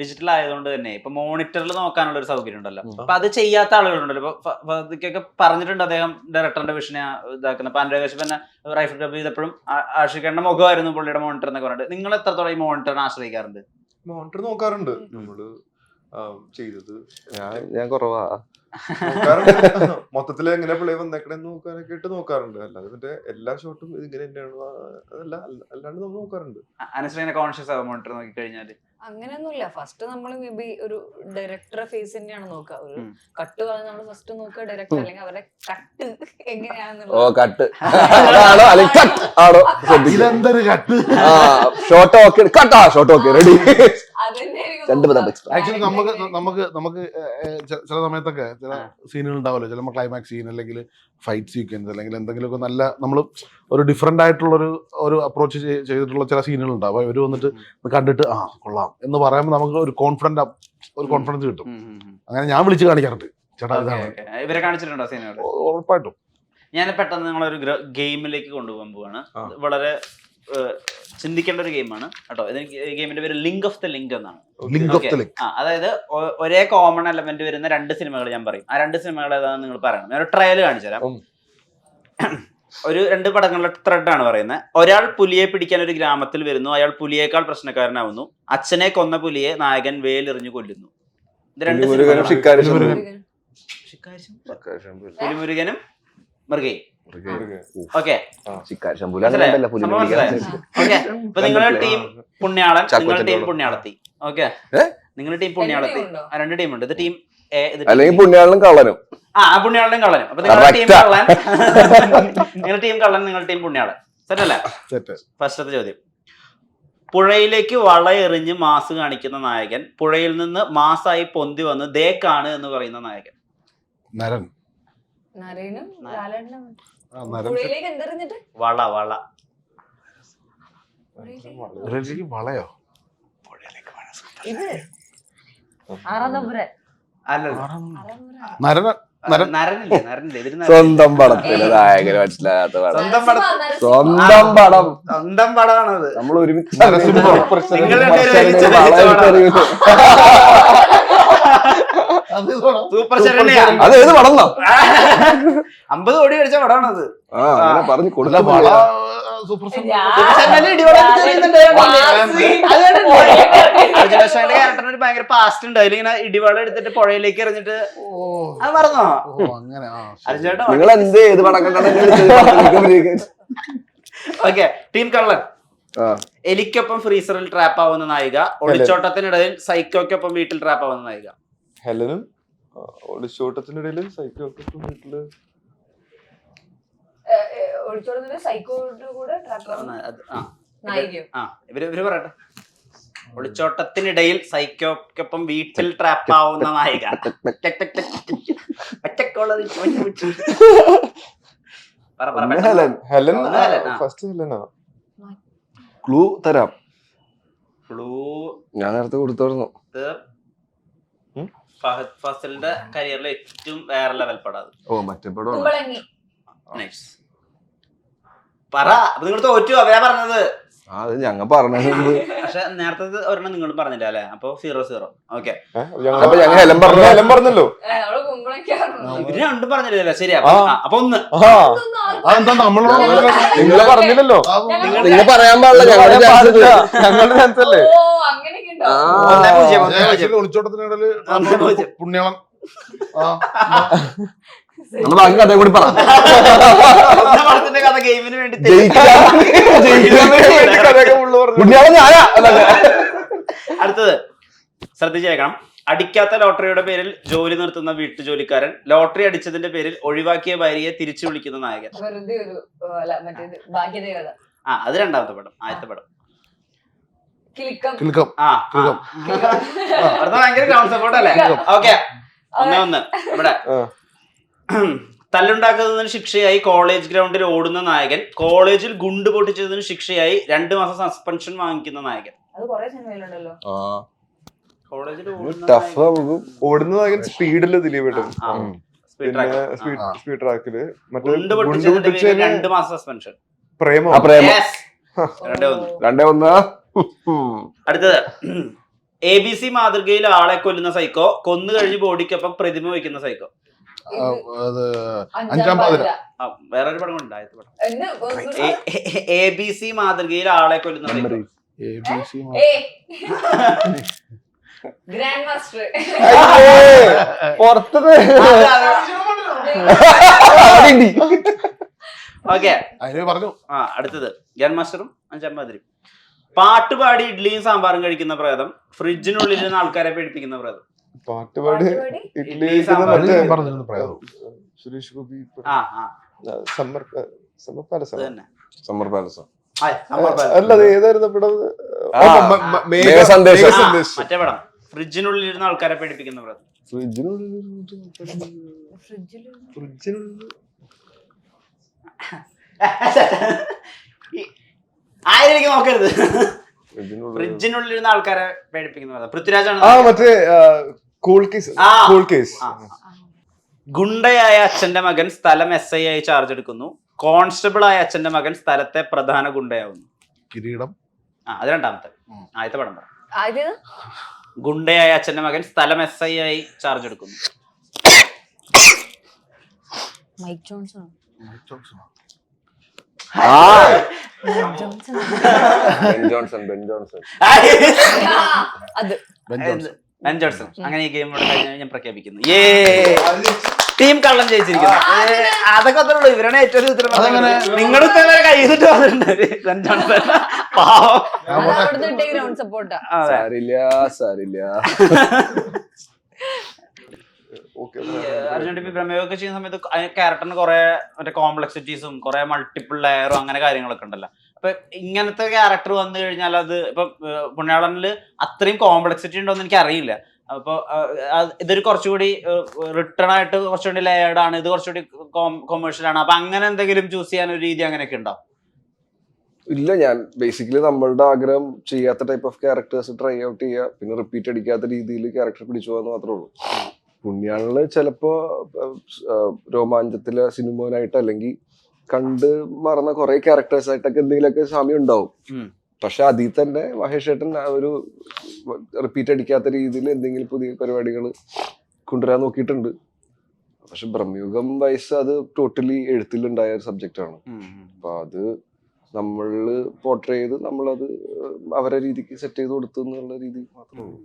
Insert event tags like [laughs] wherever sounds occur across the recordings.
Digital ആയതുകൊണ്ട് തന്നെ ഇപ്പൊ മോണിറ്ററിൽ നോക്കാനുള്ള ഒരു സൗകര്യം ഉണ്ടല്ലോ. അപ്പൊ അത് ചെയ്യാത്ത ആളുകളുണ്ടല്ലോ ഇപ്പൊ ഇതൊക്കെ പറഞ്ഞിട്ടുണ്ട് അദ്ദേഹം ഡയറക്ടറിന്റെ വിഷനെ ഇതാക്കുന്ന. അപ്പൊ അനുരാഗ് കശ്യപ് തന്നെ റൈഫിൾ ക്ലബ് ചെയ്തപ്പോഴും ആശ്രയിക്കേണ്ട മുഖമായിരുന്നു പുള്ളിയുടെ മോണിറ്റർ എന്നൊക്കെ പറഞ്ഞിട്ട്. നിങ്ങൾ എത്രത്തോളം ഈ മോണിറ്ററിനെ ആശ്രയിക്കാറുണ്ട്? മോണിറ്റർ നോക്കാറുണ്ട്. നമ്മൾ ചെയ്തത്. ഞാൻ ഞാൻ കുറവാ. [laughs] മൊത്തത്തിൽ എങ്ങനെ പ്ലേ വന്നേക്കണേ നോക്കാനൊക്കെ ഇട്ട് നോക്കാറുണ്ട്. അല്ലാതെ മറ്റേ എല്ലാ ഷോട്ടും ഇതിങ്ങനെ ഇങ്ങനെ തന്നെയാണ്? അതല്ല അല്ല- അല്ലാണ്ട് നമ്മൾ നോക്കാറുണ്ട്. കോൺഷ്യസ് ആവും മോണിറ്റർ നോക്കി കഴിഞ്ഞാൽ അങ്ങനെയൊന്നുമില്ല. ഫസ്റ്റ് നമ്മൾ മേ ബി ഒരു ഡയറക്ടറെ ഫേസ് തന്നെയാണ് നോക്കുക ഒരു കട്ട് പറഞ്ഞ് നമ്മൾ ഫസ്റ്റ് നോക്കുക ഡയറക്ടർ അല്ലെങ്കിൽ അവരുടെ കട്ട് ഓ എങ്ങനെയാണെന്നുള്ളത് കട്ട് ആണോ അല്ലെങ്കിൽ കട്ട് ആണോ? ശ്രദ്ധിക്കുക ഇതെന്തൊരു കട്ട് ആ ഷോട്ട് ഓക്കെ കട്ടാ ഷോട്ട് ഓക്കെ റെഡി ആക്ച്വലി നമുക്ക് നമുക്ക് നമുക്ക് ചില സമയത്തൊക്കെ ചില സീനുകൾ ഉണ്ടാവല്ലോ. ചിലപ്പോൾ ക്ലൈമാക്സ് സീൻ അല്ലെങ്കിൽ ഫൈറ്റ് സീക്വൻസ് അല്ലെങ്കിൽ എന്തെങ്കിലുമൊക്കെ നല്ല നമ്മൾ ഒരു ഡിഫറെന്റ് ആയിട്ടുള്ള ഒരു ഒരു അപ്രോച്ച് ചെയ്തിട്ടുള്ള ചില സീനുകൾ ഉണ്ടാവും. ഇവർ വന്നിട്ട് കണ്ടിട്ട് ആ കൊള്ളാം. എന്ന് പറയുമ്പോൾ നമുക്ക് ഒരു കോൺഫിഡന്റ് ഒരു കോൺഫിഡൻസ് കിട്ടും. അങ്ങനെ ഞാൻ വിളിച്ച് കാണിക്കാറുണ്ട്. ചേട്ടാ ഇതാണ്. ഇവരെ കാണിച്ചിട്ടുണ്ടോ സീനുകൾ ഉറപ്പായിട്ടും. ഞാൻ പെട്ടെന്ന് നിങ്ങളൊരു ഗെയിമിലേക്ക് കൊണ്ടുപോകാൻ പോവാണ്. വളരെ ചിന്തിക്കേണ്ട ഒരു ഗെയിമാണ് കേട്ടോ. ഇതിന് ഗെയിമിന്റെ പേര് ലിങ്ക് ഓഫ് ദ ലിങ്ക് എന്നാണ്. Link of Okay. ലിങ്ക് ആ അതായത് ഒരേ കോമൺ എലമെന്റ് വരുന്ന രണ്ട് സിനിമകൾ ഞാൻ പറയും. ആ രണ്ട് സിനിമകൾ ഏതാണെന്ന് നിങ്ങൾ പറയണം. ഞാൻ ഒരു ട്രയൽ കാണിച്ചു തരാം. [clears throat] ഒരു രണ്ട് പടങ്ങളുടെ ആണ് പറയുന്നത്. ഒരാൾ പുലിയെ പിടിക്കാൻ ഒരു ഗ്രാമത്തിൽ വരുന്നു. അയാൾ പുലിയേക്കാൾ പ്രശ്നക്കാരനാവുന്നു. അച്ഛനെ കൊന്ന പുലിയെ നായകൻ വേലെറിഞ്ഞു കൊല്ലുന്നു. ഇത് രണ്ട് പുലിമുരുകനും മൃഗയും. ഓക്കെ ഷിക്കാരി ശമ്പൂല മനസ്സിലായോ? അങ്ങനെയല്ല പുലി സംഭവം മനസ്സിലായോ? ഓക്കെ ഇപ്പൊ നിങ്ങളുടെ ടീം പുണ്യാളൻ നിങ്ങളുടെ ടീം പുണ്യാളത്തി. ഓക്കെ നിങ്ങളുടെ ടീം പുണ്യാളത്തി. ആ, രണ്ട് ടീം ഉണ്ട്. ഇത് ടീം അല്ലെങ്കിൽ പുണ്യാളനും കള്ളനും. ആ പുണ്യാളനും കള്ളനും. അപ്പൊ നിങ്ങളുടെ [laughs] ടീം. കള്ളൻ. നിങ്ങളുടെ ടീം കള്ളൻ നിങ്ങളുടെ ടീം പുണ്യാളൻ. സെറ്റല്ലേ? ഫസ്റ്റത്തെ ചോദ്യം. പുഴയിലേക്ക് വളയെറിഞ്ഞ് മാസ് കാണിക്കുന്ന നായകൻ പുഴയിൽ നിന്ന് മാസായി പൊന്തി വന്ന് ദേക്കാണ് എന്ന് പറയുന്ന നായകൻ. നരൻ. നരേനും പുഴയിലേക്ക് എന്തെറിഞ്ഞിട്ട് വള വള. വളയോ? ഇത്? അല്ല. സ്വന്തം പടത്തിൽ നായകന് മനസ്സിലാകാത്ത പടം. സ്വന്തം പടം. സ്വന്തം പടം. സ്വന്തം പടമാണത്. നമ്മൾ ഒരുമിച്ച് നരസിംഹം. നിങ്ങൾ രണ്ടുപേരും ഒരുമിച്ച് വളരെയധികം രചിച്ച അറിയുന്നു. സൂപ്പർ ശരണ്യ. അത് ഏത് പടം? അമ്പത് കോടി മേടിച്ച പടമാണ് അത്. അങ്ങനെ പറഞ്ഞു അല്ല വള കൊടുത്ത സൂപ്പർ ക്യാരക്ടറിന് ഒരു ഭയങ്കര പാസ്റ്റ് ഉണ്ട്. അതിലിങ്ങനെ ഇടിവളം എടുത്തിട്ട് പുഴയിലേക്ക് എറിഞ്ഞിട്ട് അത് മറന്നോ? അങ്ങനെ. നിങ്ങൾ എന്ത് ഏത് പടം ഓക്കെ ടീം കള്ളൻ. എലിക്കൊപ്പം ഫ്രീസറിൽ ട്രാപ്പ് ആവുന്ന നായിക. ഒളിച്ചോട്ടത്തിനിടയിൽ സൈക്കോക്കൊപ്പം വീട്ടിൽ ട്രാപ്പ് ആവുന്ന നായിക. ഹെലനും ഒളിച്ചോട്ടത്തിന്റെ ഇടയിൽ സൈക്കോ വീട്ടിൽ. സൈക്കോയുടെ കൂടെ ഇവർ ഇവർ പറയട്ടെ. ഒളിച്ചോട്ടത്തിനിടയിൽ സൈക്കോക്കൊപ്പം വീട്ടിൽ ട്രാപ്പ് ആവുന്ന നായിക. ടക് ടക് ടക് ടക്. ഒറ്റക്കോളത് ചോദിച്ചു പറ, പറ, ഹെലൻ. ഹെലൻ ഒന്ന് ഹെലൻ, ആ. ഫസ്റ്റ് ഹെലനാ ക്ലൂ തരാം. ക്ലൂ ഞാൻ നേരത്തെ ഉം? ഫഹദ് ഫസലിന്റെ കരിയറിലെ ഏറ്റവും വേറെ ലെവൽ പടം ഓ മറ്റേ പടം. പറ നിങ്ങൾ തോറ്റു അവരാ പറഞ്ഞത്. അത് ഞങ്ങൾ പറഞ്ഞത്. പക്ഷെ നേരത്തെ ഒരെണ്ണം നിങ്ങൾ പറഞ്ഞില്ല അല്ലെ? അപ്പൊ സീറോ സീറോ ഓക്കെ പറഞ്ഞല്ലോ. ഇവർ രണ്ടും പറഞ്ഞില്ലല്ലോ. ശരി. അപ്പൊ ഒന്ന്. അതെന്താ നമ്മളോട് നിങ്ങൾ പറഞ്ഞില്ലല്ലോ? നിങ്ങൾ പറയാൻ പാടില്ല. ഞങ്ങളുടെ ചാൻസ് അല്ലേ ഒളിച്ചോട്ടത്തിനിടയിൽ പൂജ്യം. ആ ബാക്കി കഥ കൂടി പറ. ഗെയിമിന് വേണ്ടി. കുട്ടിയാളെ ഞാനാ അടുത്തത് ശ്രദ്ധിച്ചേക്കണം. അടിക്കാത്ത ലോട്ടറിയുടെ പേരിൽ ജോലി നിർത്തുന്ന വീട്ടുജോലിക്കാരൻ ലോട്ടറി അടിച്ചതിന്റെ പേരിൽ ഒഴിവാക്കിയ ഭാര്യയെ തിരിച്ചു വിളിക്കുന്ന നായകൻ. വെറുതെ ഒരു അല്ല മറ്റേത് ഭാഗ്യദേവത ആ അത് രണ്ടാമത്തെ പടം ആദ്യത്തെ പടം. കിളിക്കം ആ ഭയങ്കര ഗ്രൗണ്ട് സപ്പോർട്ട് അല്ലേ? ഓക്കെ. ഒന്ന് ഒന്ന്. ഇവിടെ. ആ. [clears throat] തല്ലുണ്ടാക്കുന്നതിന് ശിക്ഷയായി കോളേജ് ഗ്രൗണ്ടിൽ ഓടുന്ന നായകൻ കോളേജിൽ ഗുണ്ട് പൊട്ടിച്ചതിന് ശിക്ഷയായി രണ്ട് മാസം സസ്പെൻഷൻ വാങ്ങിക്കുന്ന നായകൻ. അത് കൊറേ സിനിമയിലുണ്ടല്ലോ. കോളേജിൽ ടഫ് നമുക്ക് ഓടുന്ന നായകൻ. സ്പീഡിൽ ദിലീപേട്ടൻ ആ, ഉം. സ്പീഡ് പിന്നെ ട്രാക്ക് സ്പീഡ് ആ. സ്പീഡ് ട്രാക്കിൽ മറ്റേ ഗുണ്ട് ഗുണ്ട് പൊട്ടിച്ചതിന്റെ പേരിൽ പൊട്ടിച്ചതിന് രണ്ട് മാസം സസ്പെൻഷൻ പ്രേമോ? ആ പ്രേമം. Yes. രണ്ടേ ഒന്ന്. രണ്ടേ ഒന്ന്. അടുത്തത്. എ ബി സി മാതൃകയിൽ ആളെ കൊല്ലുന്ന സൈക്കോ കൊന്നു കഴിഞ്ഞ് ബോഡിക്കൊപ്പം പ്രതിമ വയ്ക്കുന്ന സൈക്കോ അഞ്ചാം അഞ്ചാം പാതിര. പാതിര. വേറൊരു പടം ഉണ്ട് ആദ്യത്തെ പടം. എ ബി സി മാതൃകയിൽ ആളെ കൊല്ലുന്ന A B C A. Grandmaster പുറത്തത് okay പറഞ്ഞു. ആ അടുത്തത്. ഗ്രാൻഡ് മാസ്റ്ററും അഞ്ചാം മാതിരി പാട്ടുപാടി ഇഡ്ഡലിയും സാമ്പാറും കഴിക്കുന്ന പ്രേതം ഫ്രിഡ്ജിനുള്ളിൽ നിന്ന് ആൾക്കാരെ പേടിപ്പിക്കുന്ന പ്രേതം. പാട്ടുപാടി മറ്റേ പ്രേതം സുരേഷ് ഗോപി ആ ആ. Summer summer palace summer. അല്ല അത് ഏതായിരുന്നു പടം? മേഘ- സന്ദേശം. മറ്റേ പടം. ഫ്രിഡ്ജിനുള്ളിൽ ഇരുന്ന ആൾക്കാരെ പേടിപ്പിക്കുന്ന പടം. ഫ്രിഡ്ജിനുള്ളിൽ [laughs] ഫ്രിഡ്ജിനുള്ളിൽ ആയിരിക്കും നോക്കരുത്. ഫ്രിഡ്ജിനുള്ളിൽ ഇരുന്ന ആൾക്കാരെ പേടിപ്പിക്കുന്ന പൃഥ്വിരാജാണ് ആ മറ്റേ കൂൾ കേസ് കൂൾ കേസ് ഗുണ്ടയായ അച്ഛന്റെ മകൻ സ്ഥലം എസ് ഐ ആയി ചാർജ് എടുക്കുന്നു. കോൺസ്റ്റബിൾ ആയ അച്ഛന്റെ മകൻ സ്ഥലത്തെ പ്രധാന ഗുണ്ടയാവുന്നു. കിരീടം. ആ അത് രണ്ടാമത്തെ. ആദ്യത്തെ പടം പറ. ഗുണ്ടയായ അച്ഛന്റെ മകൻ സ്ഥലം എസ് ഐ ആയി ചാർജ് എടുക്കുന്നു. Mike Johnson Mike Johnson Ben Johnson Ben Johnson അത്. Ben Johnson. ജോൺസൺ അങ്ങനെ ഈ ഗെയിം ഞാൻ പ്രഖ്യാപിക്കുന്നു. ഏ ടീം കള്ളം ജയിച്ചിരിക്കുന്നു. അതൊക്കെ അത്രയുള്ളൂ ഇവരാണ് ഏറ്റവും ഉത്തരവാദിത്തം നിങ്ങൾ നിങ്ങളുടെ ഉത്തരം കൈ ചെയ്തിട്ട് വന്നിട്ടുണ്ട്. ജോൺസൺ പാവം. സാരില്ല സാരില്ല. ഓക്കെ അർജുൻ ടി പി പ്രമേയമൊക്കെ ചെയ്യുന്ന സമയത്ത് ക്യാരക്ടറിന് കുറെ മറ്റേ കോംപ്ലക്സിറ്റീസും കുറെ മൾട്ടിപ്പിൾ ലെയറും അങ്ങനെ കാര്യങ്ങളൊക്കെ ഉണ്ടല്ലോ. അപ്പൊ ഇങ്ങനത്തെ ക്യാരക്ടർ വന്നു കഴിഞ്ഞാൽ അത് ഇപ്പൊ പുണ്യാളനിൽ അത്രയും കോംപ്ലക്സിറ്റി ഉണ്ടോ എന്ന് എനിക്ക് അറിയില്ല. അപ്പൊ ഇതൊരു കുറച്ചുകൂടി റിട്ടേൺ ആയിട്ട് കുറച്ചുകൂടി ലേഡ് ആണ് ഇത് കുറച്ചുകൂടി കൊമേഴ്ഷ്യൽ ആണ്. അപ്പൊ അങ്ങനെ എന്തെങ്കിലും ചൂസ് ചെയ്യാൻ ഒരു രീതി അങ്ങനെയൊക്കെ ഉണ്ടോ? ഇല്ല ഞാൻ ബേസിക്കലി നമ്മളുടെ ആഗ്രഹം ചെയ്യാത്ത type of characters try out ചെയ്യുക പിന്നെ റിപ്പീറ്റ് അടിക്കാത്ത രീതിയിൽ ക്യാരക്ടർ പിടിച്ചു പോകാന്ന് മാത്രമേ ഉള്ളൂ. പുണ്യാളിൽ ചിലപ്പോ രോമാഞ്ചത്തിലെ സിനിമയിലായിട്ട് അല്ലെങ്കിൽ കണ്ട് മറന്ന കുറെ ക്യാരക്ടേഴ്സ് ആയിട്ടൊക്കെ എന്തെങ്കിലുമൊക്കെ സാമ്യം ഉണ്ടാവും. പക്ഷെ അതിൽ തന്നെ മഹേഷ് ഏട്ടൻ ആ ഒരു റിപ്പീറ്റ് അടിക്കാത്ത രീതിയിൽ എന്തെങ്കിലും പുതിയ പരിപാടികൾ കൊണ്ടുവരാൻ നോക്കിയിട്ടുണ്ട്. പക്ഷെ ബ്രഹ്മയുഗം വയസ്സ് അത് ടോട്ടലി എഴുത്തിലുണ്ടായ ഒരു സബ്ജക്റ്റ് ആണ്. അപ്പൊ അത് നമ്മൾ പോർട്രേ ചെയ്ത് നമ്മളത് അവരെ രീതിക്ക് സെറ്റ് ചെയ്ത് കൊടുത്തു എന്നുള്ള രീതി മാത്രമേ ഉള്ളൂ.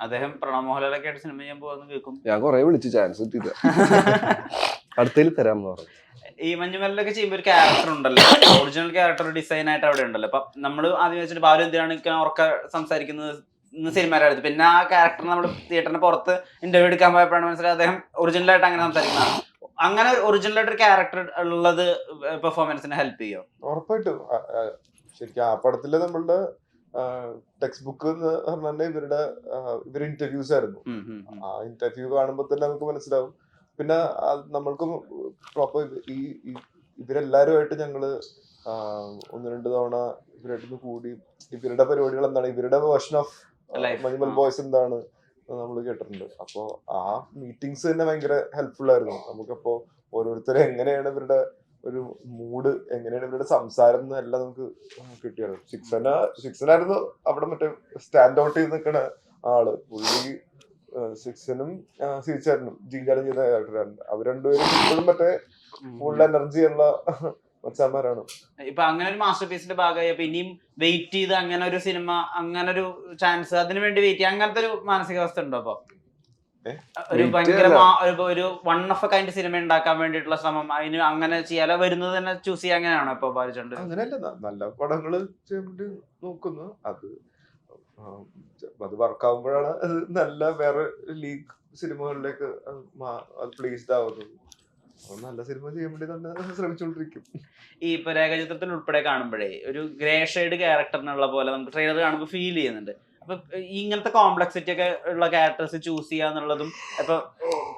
അദ്ദേഹം പ്രണവ് മോഹൻലാലൊക്കെ ആയിട്ട് സിനിമ ചെയ്യാൻ പോകുന്ന കേൾക്കും. ഞാൻ കുറെ വിളിച്ചു ചാൻസ് കിട്ടിയില്ല. [laughs] അടുത്തതിൽ തരാമെന്ന് പറഞ്ഞു. ഈ മഞ്ഞുമലൊക്കെ ചെയ്യുമ്പോൾ ഒരു ക്യാരക്ടർ ഉണ്ടല്ലോ. ഒറിജിനൽ ക്യാരക്ടർ ഡിസൈൻ ആയിട്ട് അവിടെ ഉണ്ടല്ലോ. അപ്പൊ നമ്മൾ ആദ്യം വെച്ചിട്ട് ബാലു എന്തിനാണ് ഉറക്കെ സംസാരിക്കുന്നത് സിനിമയിലെടുത്ത് പിന്നെ ആ ക്യാരക്ടർ നമ്മൾ തിയേറ്ററിന് പുറത്ത് ഇന്റർവ്യൂ എടുക്കാൻ പോയപ്പോഴാണ് മനസ്സിലായത് അദ്ദേഹം ഒറിജിനൽ ആയിട്ട് അങ്ങനെ സംസാരിക്കുന്നതാണ് അങ്ങനെ ഒറിജിനൽ ആയിട്ട് ഒരു ക്യാരക്ടർ ഉള്ളത് പെർഫോമൻസിന് ഹെൽപ്പ് ചെയ്യോ? ഉറപ്പായിട്ടും. ശരിക്കും ആ പടത്തിൽ നമ്മളുടെ ടെക്സ്റ്റ് ബുക്ക് എന്ന് പറഞ്ഞാൽ ഇവരുടെ ഇവരുടെ ഇവർ ഇന്റർവ്യൂസ് ആയിരുന്നു. ആ ഇന്റർവ്യൂ കാണുമ്പോൾ തന്നെ നമുക്ക് മനസ്സിലാവും. പിന്നെ നമ്മൾക്കും പ്രോപ്പർ ഈ ഇവരെല്ലാരുമായിട്ട് ഇവരെല്ലാവരുമായിട്ട് ഞങ്ങൾ ഒന്ന് രണ്ട് തവണ ഇവരായിട്ട് കൂടി ഇവരുടെ പരിപാടികൾ എന്താണ് ഇവരുടെ വേർഷൻ ഓഫ് മനിമൽ ബോയ്സ് എന്താണ് നമ്മൾ കേട്ടിട്ടുണ്ട്. അപ്പോൾ ആ മീറ്റിങ്സ് തന്നെ ഭയങ്കര ഹെൽപ്ഫുൾ ആയിരുന്നു. നമുക്കപ്പോ ഓരോരുത്തരും എങ്ങനെയാണ് ഇവരുടെ ഒരു മൂഡ് എങ്ങനെയാണ് ഇവരുടെ സംസാരം എന്ന് എല്ലാം നമുക്ക് കിട്ടിയത് സിക്സന സിക്സനായിരുന്നു അവിടെ മറ്റേ സ്റ്റാൻഡ് ഔട്ട് ചെയ്ത് നിൽക്കുന്ന ആൾ. പുള്ളി സിക്സനും സീച്ചാരനും ജീങ്കാലം ചെയ്ത ക്യാരക്ടറാണ് അവർ രണ്ടുപേരും ഇപ്പോഴും മറ്റേ ഫുൾ എനർജി ഉള്ള [laughs] മച്ചാന്മാരാണ്. ഇപ്പൊ അങ്ങനെ ഒരു മാസ്റ്റർ പീസിന്റെ ഭാഗമായി അപ്പൊ ഇനിയും വെയിറ്റ് ചെയ്ത് അങ്ങനെ ഒരു സിനിമ അങ്ങനെ ഒരു ചാൻസ് അതിനു വേണ്ടി വെയിറ്റ് ചെയ്യാം. അങ്ങനത്തെ ഒരു മാനസികാവസ്ഥ ഉണ്ടോ അപ്പൊ? ഒരു ഭയങ്കര ഒരു- one of a kind cinema ഉണ്ടാക്കാൻ വേണ്ടിയിട്ടുള്ള ശ്രമം. അതിന് അങ്ങനെ ചെയ്യാല വരുന്നത് തന്നെ ചൂസ് ചെയ്യാൻ അങ്ങനെയാണോ ഇപ്പൊ ബാധിച്ചുണ്ട് അങ്ങനെയല്ല നല്ല പടങ്ങൾ ചെയ്യാൻ വേണ്ടി നോക്കുന്നു. അത് അത് വർക്കാവുമ്പോഴാണ് അത് നല്ല വേറെ ലീഗ് സിനിമകളിലേക്ക് അത് പ്ലേസ്ഡ് ആവുന്നത്. നല്ല സിനിമ ചെയ്യാൻ വേണ്ടി തന്നെ ശ്രമിച്ചുകൊണ്ടിരിക്കും ഈ ഇപ്പൊ രേഖചിത്രത്തിൽ ഉൾപ്പെടെ കാണുമ്പോഴേ ഒരു ഗ്രേ ഷെയ്ഡ് ക്യാരക്ടറിനുള്ള പോലെ നമുക്ക് ട്രെയിലർ കാണുമ്പോൾ ഫീൽ ചെയ്യുന്നുണ്ട്. അപ്പൊ ഇങ്ങനത്തെ കോംപ്ലക്സിറ്റി ഒക്കെ ഉള്ള ക്യാരക്ടേഴ്സ് ചൂസ് ചെയ്യുക എന്നുള്ളതും ഇപ്പൊ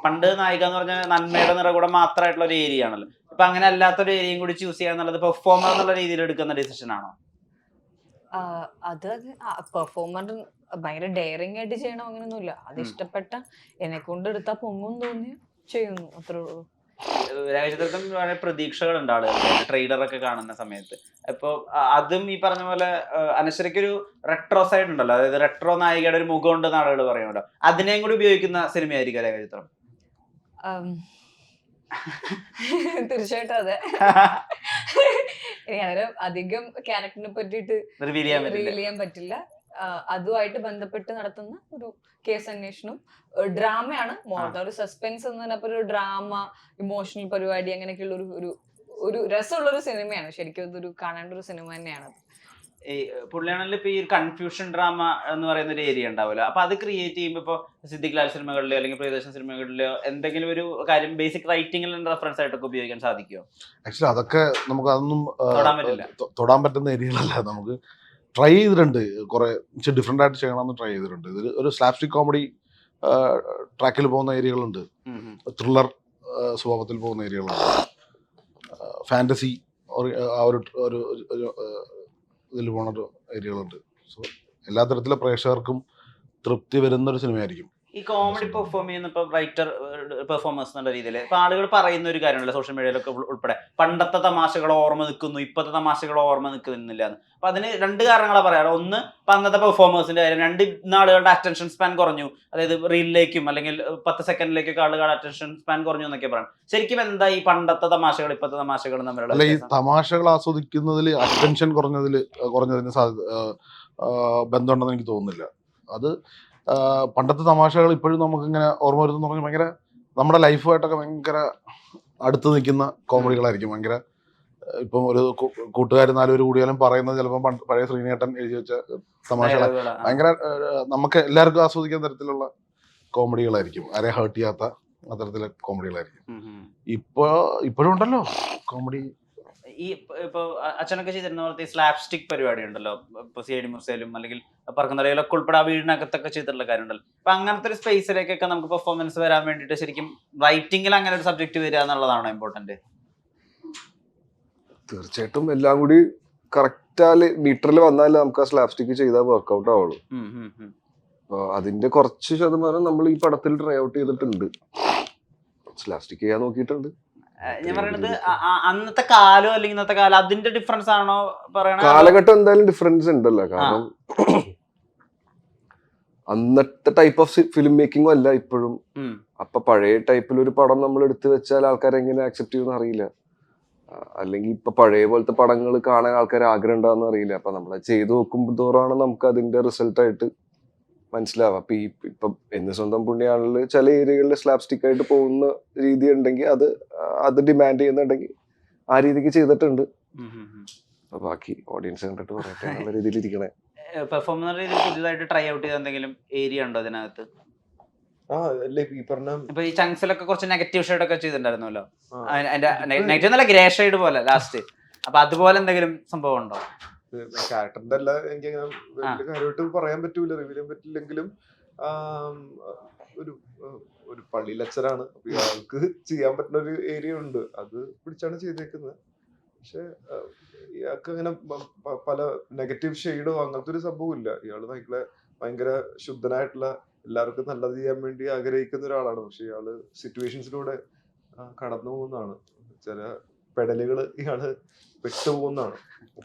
പണ്ട് നായിക എന്ന് പറഞ്ഞാൽ നന്മയുടെ നിറകൂടെ മാത്രമായിട്ടുള്ള ഒരു ഏരിയ ആണല്ലോ. ഇപ്പൊ അങ്ങനെ അല്ലാത്തൊരു ഏരിയയും കൂടി ചൂസ് ചെയ്യുക എന്നുള്ളത് പെർഫോമർ എന്നുള്ള രീതിയിൽ എടുക്കുന്ന ഡിസിഷൻ ആണോ? അത് പെർഫോമർ ഭയങ്കര ഡെയറിങ് ആയിട്ട് ചെയ്യണം അങ്ങനെയൊന്നുമില്ല അത് ഇഷ്ടപ്പെട്ട എന്നെ കൊണ്ട് എടുത്താൽ പൊങ്ങും തോന്നി ചെയ്യുന്നു അത്രേ ഉള്ളൂ. രാജചിത്രത്തിൽ വളരെ പ്രതീക്ഷകളുണ്ട് ആളുകൾക്ക് ട്രെയിലർ ഒക്കെ കാണുന്ന സമയത്ത്. അപ്പൊ അതും ഈ പറഞ്ഞ പോലെ അനശ്വരയ്ക്കൊരു റെട്രോ സൈഡ് ഉണ്ടല്ലോ അതായത് റെട്രോ നായികയുടെ ഒരു മുഖം ഉണ്ടെന്ന് ആളുകൾ പറയുന്നുണ്ടോ. അതിനെയും കൂടി ഉപയോഗിക്കുന്ന സിനിമയായിരിക്കും രേഖാചിത്രം ഉം. [laughs] തീർച്ചയായിട്ടും അതെ. [laughs] ഇനി അധികം ക്യാരക്ടറിനെ പറ്റിയിട്ട് റിവീൽ ചെയ്യാൻ പറ്റില്ല. അതുമായിട്ട് ബന്ധപ്പെട്ട് നടത്തുന്ന ഒരു കേസ് അന്വേഷണം. ഡ്രാമയാണ്. മോർ ഒരു സസ്പെൻസ് എന്ന് പറഞ്ഞപ്പോ ഒരു ഡ്രാമ ഇമോഷണൽ പരിപാടി അങ്ങനെയൊക്കെയുള്ള ഒരു ഒരു രസമുള്ള ഒരു സിനിമയാണ് ശരിക്കും ഇതൊരു കാണേണ്ട ഒരു സിനിമ തന്നെയാണ്. ഈ പുള്ളിയാണെങ്കിൽ ഇപ്പൊ ഈ കൺഫ്യൂഷൻ ഡ്രാമ എന്ന് പറയുന്ന ഒരു ഏരിയ ഉണ്ടാവുമല്ലോ. അപ്പൊ അത് ക്രിയേറ്റ് ചെയ്യുമ്പോൾ ഇപ്പൊ സിദ്ദിഖ് ലാൽ സിനിമകളിലോ അല്ലെങ്കിൽ പ്രിയദർശൻ സിനിമകളിലോ എന്തെങ്കിലും ഒരു കാര്യം ബേസിക് റൈറ്റിംഗിൽ റെഫറൻസ് ആയിട്ടൊക്കെ ഉപയോഗിക്കാൻ സാധിക്കുമോ ആക്ച്വലി അതൊക്കെ നമുക്ക് അതൊന്നും തൊടാൻ പറ്റില്ല. തൊ- തൊടാൻ പറ്റുന്ന ഏരിയകളല്ല നമുക്ക് ട്രൈ ചെയ്തിട്ടുണ്ട്. കുറെ ഡിഫറെന്റ് ആയിട്ട് ചെയ്യണമെന്ന് ട്രൈ ചെയ്തിട്ടുണ്ട്. ഇതിൽ ഒരു സ്ലാപ്സ്റ്റിക് കോമഡി ട്രാക്കിൽ പോകുന്ന ഏരിയകളുണ്ട് ത്രില്ലർ സ്വഭാവത്തിൽ പോകുന്ന ഏരിയകളുണ്ട് ഫാന്റസി ഒരു ഒരു ഒരു ഇതിൽ പോണ ഏരിയകളുണ്ട് സോ എല്ലാ തരത്തിലെ പ്രേക്ഷകർക്കും തൃപ്തി വരുന്ന ഒരു സിനിമയായിരിക്കും. ഈ കോമഡി പെർഫോം ചെയ്യുന്ന ഇപ്പൊ റൈറ്റർ പെർഫോമൻസ് എന്നുള്ള രീതിയിൽ ഇപ്പൊ ആളുകൾ പറയുന്ന ഒരു കാര്യമല്ല സോഷ്യൽ മീഡിയയിലൊക്കെ ഉൾപ്പെടെ. പണ്ടത്തെ തമാശകൾ ഓർമ്മ നിൽക്കുന്നു ഇപ്പോഴത്തെ തമാശകൾ ഓർമ്മ നിൽക്കുന്നില്ല എന്ന് അപ്പൊ അതിന് രണ്ട് കാരണങ്ങളാണ് പറയാറ്. ഒന്ന് ഇപ്പൊ അന്നത്തെ പെർഫോമേഴ്സിന്റെ കാര്യം. രണ്ട് ആളുകളുടെ അറ്റൻഷൻ സ്പാൻ കുറഞ്ഞു. അതായത് റീലിലേക്കും അല്ലെങ്കിൽ പത്ത് സെക്കൻഡിലേക്കൊക്കെ ആളുകളുടെ അറ്റൻഷൻ സ്പാൻ കുറഞ്ഞു എന്നൊക്കെ പറയാം ശരിക്കും എന്താ ഈ പണ്ടത്തെ തമാശകൾ ഇപ്പോഴത്തെ തമാശകൾ തമ്മിലുള്ള ഈ? തമാശകൾ ആസ്വദിക്കുന്നതിൽ അറ്റൻഷൻ കുറഞ്ഞതിൽ കുറഞ്ഞതിന് സാധ്യത ബന്ധമുണ്ടെന്ന് എനിക്ക് തോന്നുന്നില്ല. അത് പണ്ടത്തെ തമാശകൾ ഇപ്പോഴും നമുക്കിങ്ങനെ ഓർമ്മ വരുന്നു പറഞ്ഞാൽ ഭയങ്കര നമ്മുടെ ലൈഫുമായിട്ടൊക്കെ ഭയങ്കര അടുത്ത് നിൽക്കുന്ന കോമഡികളായിരിക്കും. ഭയങ്കര ഇപ്പം ഒരു കൂട്ടുകാർ നാലുപേര് കൂടിയാലും പറയുന്നത് ചിലപ്പോൾ പണ്ട് പഴയ ശ്രീനേട്ടൻ എഴുതി വെച്ച തമാശകൾ. ഭയങ്കര നമുക്ക് എല്ലാവർക്കും ആസ്വദിക്കാൻ തരത്തിലുള്ള കോമഡികളായിരിക്കും. ആരെ ഹേർട്ട് ചെയ്യാത്ത അത്തരത്തിലെ കോമഡികളായിരിക്കും. ഇപ്പോൾ ഇപ്പോഴും ഉണ്ടല്ലോ കോമഡി ഈ ഇപ്പ- അച്ഛനൊക്കെ ചെയ്തിരുന്ന പോലത്തെ സ്ലാബ് സ്റ്റിക് പരിപാടി ഉണ്ടല്ലോ ഇപ്പൊ സി ഐ ഡി മുസയിലും അല്ലെങ്കിൽ പറക്കുന്നടയിലൊക്കെ ഉൾപ്പെടെ ആ വീടിനകത്തൊക്കെ ചെയ്തിട്ടുള്ള കാര്യമുണ്ടല്ലോ. അപ്പൊ അങ്ങനത്തെ ഒരു സ്പേസിലേക്കൊക്കെ നമുക്ക് പെർഫോമൻസ് വരാൻ വേണ്ടിയിട്ട് ശരിക്കും റൈറ്റിംഗിൽ അങ്ങനെ ഒരു സബ്ജക്ട് വരിക എന്നുള്ളതാണോ ഇമ്പോർട്ടന്റ് തീർച്ചയായിട്ടും എല്ലാം കൂടി കറക്റ്റാൽ മീറ്ററിൽ വന്നാലേ നമുക്ക് ആ സ്ലാപ്സ്റ്റിക്ക് ചെയ്താൽ വർക്ക്ഔട്ട് ആവുള്ളൂ. അപ്പൊ അതിന്റെ കുറച്ച് ശതമാനം നമ്മൾ ഈ പടത്തിൽ ട്രൈ ഔട്ട് ചെയ്തിട്ടുണ്ട്. സ്ലാപ്സ്റ്റിക് ചെയ്യാൻ നോക്കിയിട്ടുണ്ട്. ഞാൻ പറയണത് അന്നത്തെ കാലോ അല്ലെങ്കിൽ ഇന്നത്തെ കാലം അതിന്റെ ഡിഫറൻസ് ആണോ പറയണത് കാലഘട്ടം എന്തായാലും ഡിഫറൻസ് ഉണ്ടല്ലോ. കാരണം അന്നത്തെ ടൈപ്പ് ഓഫ് ഫിലിം മേക്കിംഗും അല്ല ഇപ്പോഴും. അപ്പൊ പഴയ ടൈപ്പിൽ ഒരു പടം നമ്മൾ എടുത്തു വെച്ചാൽ ആൾക്കാർ എങ്ങനെ ആക്സെപ്റ്റ് ചെയ്യുമെന്ന് അറിയില്ല. അല്ലെങ്കിൽ ഇപ്പൊ പഴയ പോലത്തെ പടങ്ങൾ കാണാൻ ആൾക്കാർ ആഗ്രഹം ഉണ്ടാകുന്ന അറിയില്ല. അപ്പൊ നമ്മൾ ചെയ്തു നോക്കുമ്പോൾ തോറാണ് നമുക്ക് അതിന്റെ റിസൾട്ട് ആയിട്ട് മനസ്സിലാവുക അപ്പൊ ഈ ഇപ്പൊ എന്ന് സ്വന്തം പുണ്യാളിൽ ചില ഏരിയകളിൽ സ്ലാബ് സ്റ്റിക്ക് ആയിട്ട് പോകുന്ന രീതി ഉണ്ടെങ്കിൽ അത് അത് ഡിമാൻഡ് ചെയ്യുന്നുണ്ടെങ്കിൽ ആ രീതിക്ക് ചെയ്തിട്ടുണ്ട്. ബാക്കി ഓഡിയൻസ് കണ്ടിട്ട് പറയട്ടെ. എന്നുള്ള രീതിയിൽ ഇരിക്കണേ. പെർഫോം പുതിയതായിട്ട് ട്രൈ ഔട്ട് ചെയ്ത എന്തെങ്കിലും ഏരിയ ഉണ്ടോ അതിനകത്ത്? ഇപ്പൊ ഈ ചങ്സിലൊക്കെ കുറച്ച് നെഗറ്റീവ് ഷെയ്ഡ് ഒക്കെ ചെയ്തിട്ടുണ്ടായിരുന്നല്ലോ. നെഗറ്റീവ് നല്ല ഗ്രേ ഷെയ്ഡ് പോലെ ലാസ്റ്റ് അപ്പൊ അതുപോലെ എന്തെങ്കിലും സംഭവം ഉണ്ടോ? ക്യാരക്ടറിന്റെ അല്ല എനിക്ക് അങ്ങനെ കാര്യമായിട്ട് പറയാൻ പറ്റൂല റിവീൽ ചെയ്യാൻ പറ്റില്ലെങ്കിലും ഒരു ഒരു പള്ളിയിലച്ചനാണ് അപ്പൊ ഇയാൾക്ക് ചെയ്യാൻ പറ്റുന്ന ഒരു ഏരിയ ഉണ്ട്. അത് പിടിച്ചാണ് ചെയ്തേക്കുന്നത്. പക്ഷെ ഇയാൾക്ക് അങ്ങനെ പല നെഗറ്റീവ് ഷെയ്ഡോ അങ്ങനത്തെ ഒരു സംഭവം ഇല്ല. ഇയാൾ ഭയങ്കര ഭയങ്കര ശുദ്ധനായിട്ടുള്ള എല്ലാവർക്കും നല്ലത് ചെയ്യാൻ വേണ്ടി ആഗ്രഹിക്കുന്ന ഒരാളാണ്. പക്ഷെ ഇയാൾ സിറ്റുവേഷൻസിലൂടെ കടന്നു പോകുന്നതാണ് ചില പെടലുകൾ ഇയാൾ വിട്ടുപോകുന്നതാണ്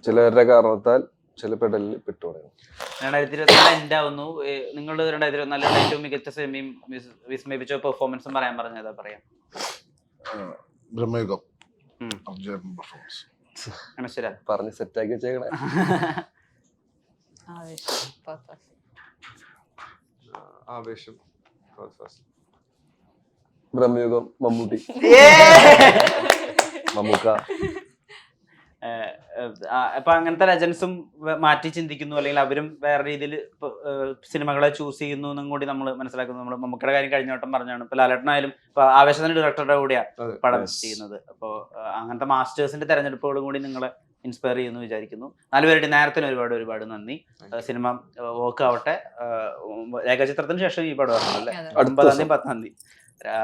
ചിലവരുടെ കാരണത്താൽ ചില പെടലിൽ പെട്ടുപോകും. രണ്ടായിരത്തി ഇരുപത്തിനാല് എൻഡ് ആവുന്നു നിങ്ങൾ രണ്ടായിരത്തി ഇരുപത്തിനാലിലെ ഏറ്റവും മികച്ച സെമിയും വിസ്മയിപ്പിച്ച പെർഫോമൻസും പറയാൻ പറഞ്ഞതാ പറയാം? ബ്രഹ്മയുഗം. പെർഫോമൻസ് പറഞ്ഞ് സെറ്റാക്കി വെച്ചേക്കണേ. ആവേശം. ബ്രഹ്മയുഗം മമ്മൂട്ടി. മമ്മൂക്ക [laughs] അപ്പൊ അങ്ങനത്തെ ലെജൻസും മാറ്റി ചിന്തിക്കുന്നു. അല്ലെങ്കിൽ അവരും വേറെ രീതിയിൽ സിനിമകളെ ചൂസ് ചെയ്യുന്നു എന്നും കൂടി നമ്മൾ മനസ്സിലാക്കുന്നു. നമ്മൾ മമ്മൂക്കയുടെ കാര്യം കഴിഞ്ഞ വട്ടം പറഞ്ഞാണ്. ഇപ്പൊ ലാലേട്ടനായാലും ഇപ്പൊ ആവേശത്തിന്റെ ഡയറക്ടറുടെ കൂടിയാ. പടം. ചെയ്യുന്നത്. അപ്പോൾ അങ്ങനത്തെ മാസ്റ്റേഴ്സിന്റെ തെരഞ്ഞെടുപ്പുകളും കൂടി നിങ്ങളെ ഇൻസ്പയർ ചെയ്യുന്നു വിചാരിക്കുന്നു. നാലുപേരുടെ നേരത്തിന് ഒരുപാട് ഒരുപാട് നന്ദി. സിനിമ വർക്ക് ആവട്ടെ. രേഖാചിത്രത്തിന് ശേഷം ഈ പടം. അടുത്ത ഒമ്പതാം തീയതി പത്താം തീയതി.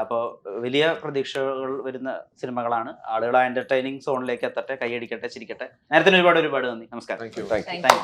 അപ്പോൾ വലിയ പ്രതീക്ഷകൾ വരുന്ന സിനിമകളാണ്. ആളുകൾ ആ എന്റർടൈനിങ് സോണിലേക്ക് എത്തട്ടെ കൈയടിക്കട്ടെ ചിരിക്കട്ടെ. നേരത്തിന് ഒരുപാട് ഒരുപാട് നന്ദി. നമസ്കാരം.